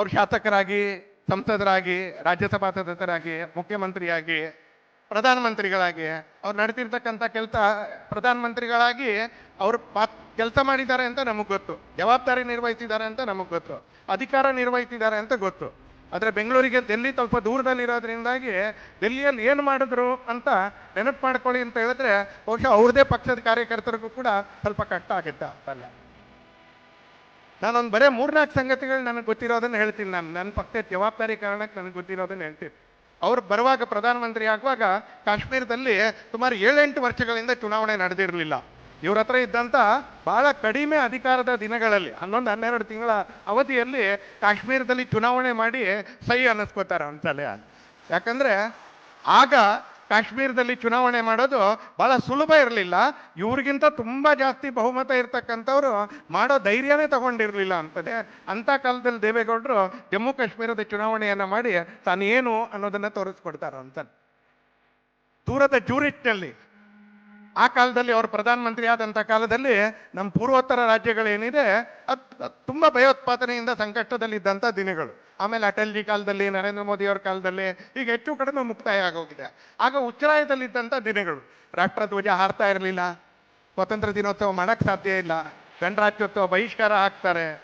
ಅವ್ರು ಶಾಸಕರಾಗಿ, ಸಂಸದರಾಗಿ ರಾಜ್ಯಸಭಾ ಸದಸ್ಯರಾಗಿ ಮುಖ್ಯಮಂತ್ರಿಯಾಗಿ, ಪ್ರಧಾನಮಂತ್ರಿಗಳಾಗಿ, ಅವ್ರು ನಡೆತಿರ್ತಕ್ಕಂಥ ಕೆಲಸ ಪ್ರಧಾನಮಂತ್ರಿಗಳಾಗಿ ಅವರು ಪಾ ಕೆಲಸ ಮಾಡಿದ್ದಾರೆ ಅಂತ ನಮಗೆ ಗೊತ್ತು. ಜವಾಬ್ದಾರಿ ನಿರ್ವಹಿಸಿದ್ದಾರೆ ಅಂತ ನಮಗೆ ಗೊತ್ತು. ಅಧಿಕಾರ ನಿರ್ವಹಿಸಿದ್ದಾರೆ ಅಂತ ಗೊತ್ತು. ಆದರೆ ಬೆಂಗಳೂರಿಗೆ ಡೆಲ್ಲಿ ಸ್ವಲ್ಪ ದೂರದಲ್ಲಿರೋದ್ರಿಂದಾಗಿ ಡೆಲ್ಲಿಯಲ್ಲಿ ಏನು ಮಾಡಿದ್ರು ಅಂತ ನೆನಪು ಮಾಡ್ಕೊಳ್ಳಿ ಅಂತ ಹೇಳಿದ್ರೆ ಬಹುಶಃ ಅವ್ರದೇ ಪಕ್ಷದ ಕಾರ್ಯಕರ್ತರಿಗೂ ಕೂಡ ಸ್ವಲ್ಪ ಕಷ್ಟ ಆಗುತ್ತೆ. ಅಂತಲ್ಲ ನಾನೊಂದು ಬರೇ ಮೂರ್ನಾಲ್ಕು ಸಂಗತಿಗಳು ನನಗೆ ಗೊತ್ತಿರೋದನ್ನ ಹೇಳ್ತೀನಿ. ನಾನು ನನ್ನ ಪಕ್ಷದ ಜವಾಬ್ದಾರಿ ಕಾರಣಕ್ಕೆ ನನಗೆ ಗೊತ್ತಿರೋದನ್ನ ಹೇಳ್ತೀನಿ. ಅವ್ರು ಬರುವಾಗ ಪ್ರಧಾನಮಂತ್ರಿ ಆಗುವಾಗ ಕಾಶ್ಮೀರದಲ್ಲಿ ಸುಮಾರು ಏಳೆಂಟು ವರ್ಷಗಳಿಂದ ಚುನಾವಣೆ ನಡೆದಿರಲಿಲ್ಲ. ಇವ್ರ ಹತ್ರ ಇದ್ದಂಥ ಬಹಳ ಕಡಿಮೆ ಅಧಿಕಾರದ ದಿನಗಳಲ್ಲಿ, ಹನ್ನೊಂದು, ಹನ್ನೆರಡು ತಿಂಗಳ ಅವಧಿಯಲ್ಲಿ ಕಾಶ್ಮೀರದಲ್ಲಿ ಚುನಾವಣೆ ಮಾಡಿ ಸಹಿ ಅನ್ನಿಸ್ಕೋತಾರೆ ಅಂತಲೇ ಯಾಕಂದ್ರೆ ಆಗ ಕಾಶ್ಮೀರದಲ್ಲಿ ಚುನಾವಣೆ ಮಾಡೋದು ಬಹಳ ಸುಲಭ ಇರಲಿಲ್ಲ. ಇವ್ರಿಗಿಂತ ತುಂಬ ಜಾಸ್ತಿ ಬಹುಮತ ಇರ್ತಕ್ಕಂಥವ್ರು ಮಾಡೋ ಧೈರ್ಯನೇ ತಗೊಂಡಿರಲಿಲ್ಲ ಅಂತದೆ. ಅಂತ ಕಾಲದಲ್ಲಿ ದೇವೇಗೌಡರು ಜಮ್ಮು ಕಾಶ್ಮೀರದ ಚುನಾವಣೆಯನ್ನು ಮಾಡಿ ತಾನೇನು ಅನ್ನೋದನ್ನ ತೋರಿಸ್ಕೊಡ್ತಾರ ಅಂತ ದೂರದ ಜೂರಿಟ್ನಲ್ಲಿ ಆ ಕಾಲದಲ್ಲಿ ಅವರು ಪ್ರಧಾನಮಂತ್ರಿ ಆದಂಥ ಕಾಲದಲ್ಲಿ ನಮ್ಮ ಪೂರ್ವೋತ್ತರ ರಾಜ್ಯಗಳೇನಿದೆ ಅದು ತುಂಬ ಭಯೋತ್ಪಾದನೆಯಿಂದ ಸಂಕಷ್ಟದಲ್ಲಿದ್ದಂಥ ದಿನಗಳು. ಆಮೇಲೆ ಅಟಲ್ಜಿ ಕಾಲದಲ್ಲಿ, ನರೇಂದ್ರ ಮೋದಿ ಅವರ ಕಾಲದಲ್ಲಿ ಈಗ ಹೆಚ್ಚು ಕಡಿಮೆ ಮುಕ್ತಾಯ ಆಗೋಗಿದೆ. ಆಗ ಉಚ್ಚರಾಯದಲ್ಲಿದ್ದಂಥ ದಿನಗಳು. ರಾಷ್ಟ್ರಧ್ವಜ ಹಾರ್ತಾ ಇರಲಿಲ್ಲ. ಸ್ವತಂತ್ರ ದಿನೋತ್ಸವ ಮಾಡಕ್ ಸಾಧ್ಯ ಇಲ್ಲ. ಗಣರಾಜ್ಯೋತ್ಸವ ಬಹಿಷ್ಕಾರ ಹಾಕ್ತಾರೆ.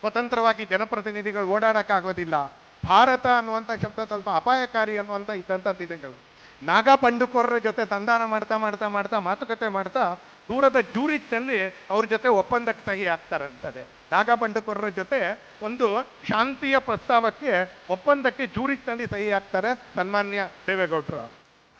ಸ್ವತಂತ್ರವಾಗಿ ಜನಪ್ರತಿನಿಧಿಗಳು ಓಡಾಡೋಕ್ಕಾಗೋದಿಲ್ಲ ಭಾರತ ಅನ್ನುವಂಥ ಶಬ್ದ ಸ್ವಲ್ಪ ಅಪಾಯಕಾರಿ ಅನ್ನುವಂಥ ಇದ್ದಂಥ ದಿನಗಳು. ನಾಗಾ ಪಂಡುಕೋರರ ಜೊತೆ ಸಂಧಾನ ಮಾಡ್ತಾ ಮಾಡ್ತಾ ಮಾಡ್ತಾ ಮಾತುಕತೆ ಮಾಡ್ತಾ ದೂರದ ಜೂರಿಚ್ನಲ್ಲಿ ಅವ್ರ ಜೊತೆ ಒಪ್ಪಂದಕ್ಕೆ ಸಹಿ ಆಗ್ತಾರಂತದೆ. ನಾಗಾ ಪಂಡುಕೋರರ ಜೊತೆ ಒಂದು ಶಾಂತಿಯ ಪ್ರಸ್ತಾವಕ್ಕೆ ಒಪ್ಪಂದಕ್ಕೆ ಜೂರಿಚ್ನಲ್ಲಿ ಸಹಿ ಆಗ್ತಾರೆ ಸನ್ಮಾನ್ಯ ದೇವೇಗೌಡರು.